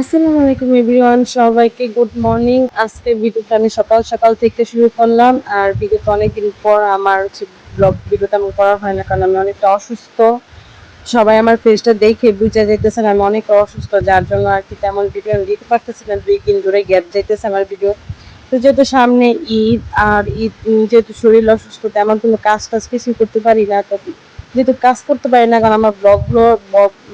আসসালামু আলাইকুম এভরিওয়ান, সবাইকে গুড মর্নিং। আজকে ভিডিওটা আমি সকাল সকাল থেকে শুরু করলাম, আর ভিডিওটা অনেকদিন পর আমার হচ্ছে ব্লগ ভিডিওটা আমার করা হয় না, কারণ আমি অনেকটা অসুস্থ। সবাই আমার ফেসটা দেখে বুঝে যাইতেছেন, আমি অনেক অসুস্থ, যার জন্য আর কি তেমন ভিডিও আমি দিতে পারতেছি না, দুই দিন ধরে গ্যাপ যাইতেছে আমার ভিডিও তো যেহেতু সামনে ঈদ, আর ঈদ, যেহেতু শরীর অসুস্থ, তেমন কোনো কাজ টাজ কিছুই করতে পারি না, তো যেহেতু কাজ করতে পারি না, কারণ আমার ব্লগগুলো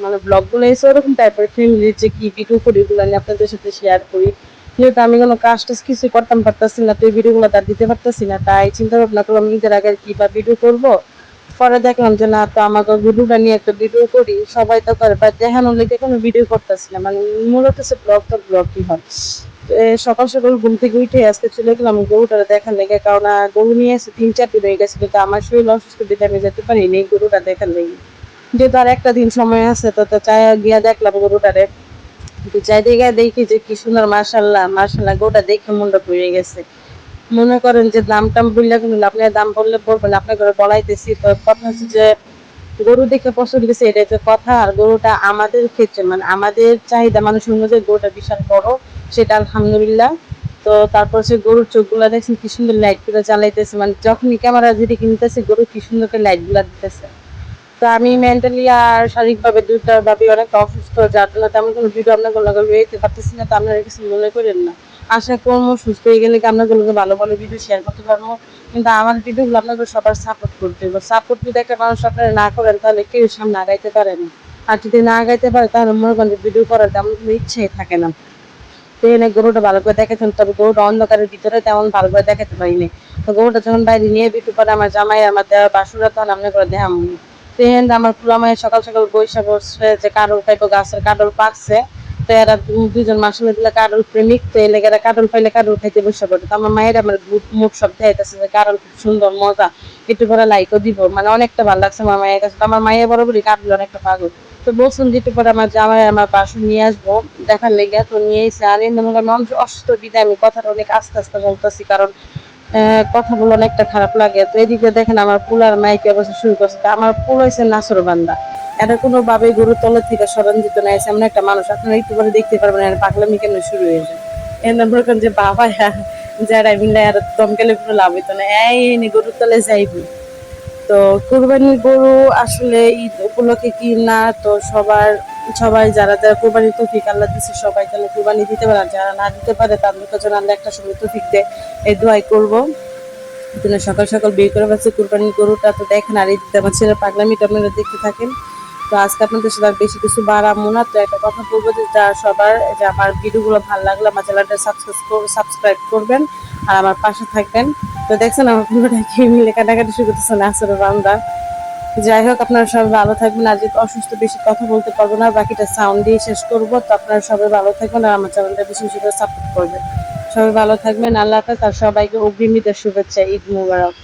মানে ব্লগগুলো এসে ওরকম টাইপের ফ্যামিলির যে কি ভিডিও করি ওগুলো আমি আপনাদের সাথে শেয়ার করি। যেহেতু আমি কোনো কাজ টাজ কিছুই করতাম পারতাছি না, তো এই ভিডিওগুলো তার দিতে পারতাছি না, তাই চিন্তা ভাবনা করলাম ঈদের আগে কি বা ভিডিও করব। পরে দেখলাম যে না, তো আমাকে ভিডিওটা নিয়ে একটা ভিডিও করি, সবাই তো করে বা দেখানোর লেগে কোনো ভিডিও করতেছি না মানে মূলত হচ্ছে ব্লগ তো ব্লগই হয়। সকাল সকাল ঘুম থেকে উঠে আজকে চলে গেলাম গরুটা দেখার লেগে, কারণ গরু নিয়ে এসে তিন চার দিন হয়ে গেছে, কিন্তু আমার শরীর অসুস্থ দিতে আমি যেতে পারিনি, গরুটা দেখার লেগে। যেহেতু আর একটা দিন সময় আছে, তো তো চাই গিয়া দেখলাম গরুটারে। কিন্তু চাই দিকে দেখি যে কি সুন্দর মার্শাল্লাহ মার্শাল্লাহ গরুটা দেখে মনটা পড়ে গেছে। মনে করেন যে দাম টাম বললে কিন্তু আপনার দাম বললে বলবেন আপনার ঘরে বলাইতেছি, তো কথা হচ্ছে যে গরু দেখে পছন্দ গেছে এটা হচ্ছে কথা, আর গরুটা আমাদের ক্ষেত্রে মানে আমাদের চাহিদা মানুষের অনুযায়ী গরুটা বিশাল বড়, সেটা আলহামদুলিল্লাহ। তো তারপর সে গরুর চোখগুলা দেখছেন কি সুন্দর লাইটগুলো জ্বালাইতেছে মানে যখনই ক্যামেরা যদি কিনতেছে গরু কি সুন্দর করে লাইটগুলা দিতেছে। তো আমি মেন্টালি আর শারীরিকভাবে দুইটা ভাবে অনেক অসুস্থ, যার জন্য তেমন কোনো ভিডিও আপনাদের লগে বেরোতে পারতেছি না, তো আপনারা কিছু মনে করেন না। আশা করব সুস্থ হয়ে গেলে আপনাদেরকে ভালো ভালো ভিডিও শেয়ার করতে পারব। কিন্তু আমার ভিডিওগুলো আপনাদের সবার সাপোর্ট করতে হবে। সাপোর্ট যদি একটা মানুষ আপনারা না করেন, তাহলে কেউ সামনে আগাইতে পারে না। আর যদি না আগাইতে পারে, তাহলে মনে করেন ভিডিও করার তেমন কোনো ইচ্ছেই থাকে না। তো এনে গরুটা ভালো করে দেখাতেন তবে গরুটা অন্ধকারের ভিতরে তেমন ভালো করে দেখাতে পারিনি। তো গরুটা যখন বাইরে নিয়ে বিটু পরে আমার জামাই, আমার দেওয়া বাসুরা তখন আমরা করে দেখাম তো এখান আমার পুরা মায়ের সকাল সকাল বৈশা বসছে, যে কাডল খাইবো, গাছের কাডল পাকছে। তো এরা দুজন মাসলে দিলে কাডল প্রেমিক তো এলে এরা কাডল পাইলে কাডল খাইতে বসে পড়ে। তো আমার মায়ের আমার মুখ সব দেখাইতেছে যে কাডল খুব সুন্দর মজা। একটু করে লাইকও দিব মানে অনেকটা ভালো লাগছে আমার মায়ের কাছে। তো আমার মায়ের বরাবরই কাডল অনেকটা পাগল। তো বলছেন যে পরে আমার জামাই আমার বাসু নিয়ে আসব দেখার লেগে তো নিয়ে এসে আর এই মনে অসুস্থ বিদায়। আমি কথাটা অনেক আস্তে আস্তে বলতেছি কারণ আহ, কথাগুলো অনেকটা খারাপ লাগে। তো এদিকে দেখেন আমার পুলার মাইকে অবস্থা শুরু করছে। আমার পুল হয়েছে নাসর বান্দা। এটা কোনো ভাবে গরু তলের থেকে সরঞ্জিত দিত না এমন একটা মানুষ, আপনারা একটু পরে দেখতে পারবেন আর পাগলামি কেন শুরু হয়ে যায়। এর মনে করেন যে বাবা, যারা মিলে আর দমকালে কোনো লাভ হইতো না, এই গরুর তলে যাইবি। তো কোরবানির গরু আসলে ঈদ উপলক্ষে কি না, তো সবার, সবাই যারা যারা কোরবানির তফিক আল্লাহ দিচ্ছে সবাই যেন কোরবানি দিতে পারে যারা না দিতে পারে, তাদেরকে যেন আল্লাহ একটা সময় তৌফিক দেয়, এই দোয়াই করব। সকাল সকাল বের করে পাচ্ছে কোরবানির গরুটা, তো দেখেন আর এই দিতে আমার ছেলে পাগলামিটা আপনারা দেখতে থাকেন। তো আজকে আপনাদের সাথে আর বেশি কিছু বাড়াবো না। তো একটা কথা বলব যে যা সবার, যে আমার ভিডিওগুলো ভালো লাগল আমার চ্যানেলটা সাবস্ক্রাইব সাবস্ক্রাইব করবেন আর আমার পাশে থাকবেন। তো দেখছেন আমার পুরোটা কি মিলে কাটাকাটি শুরু করতেছেন আসলে বান্দা যাই হোক, আপনারা সবাই ভালো থাকবেন। আজ অসুস্থ বেশি কথা বলতে পারব না, বাকিটা সাউন্ড দিয়ে শেষ করব। তো আপনারা সবাই ভালো থাকবেন আর আমার চ্যানেলটা বেশি বেশি করে সাপোর্ট করবেন। সবাই ভালো থাকবেন, আল্লাহ হাফেজ। আর সবাইকে অগ্রিম ঈদের শুভেচ্ছা, ঈদ মুবারক।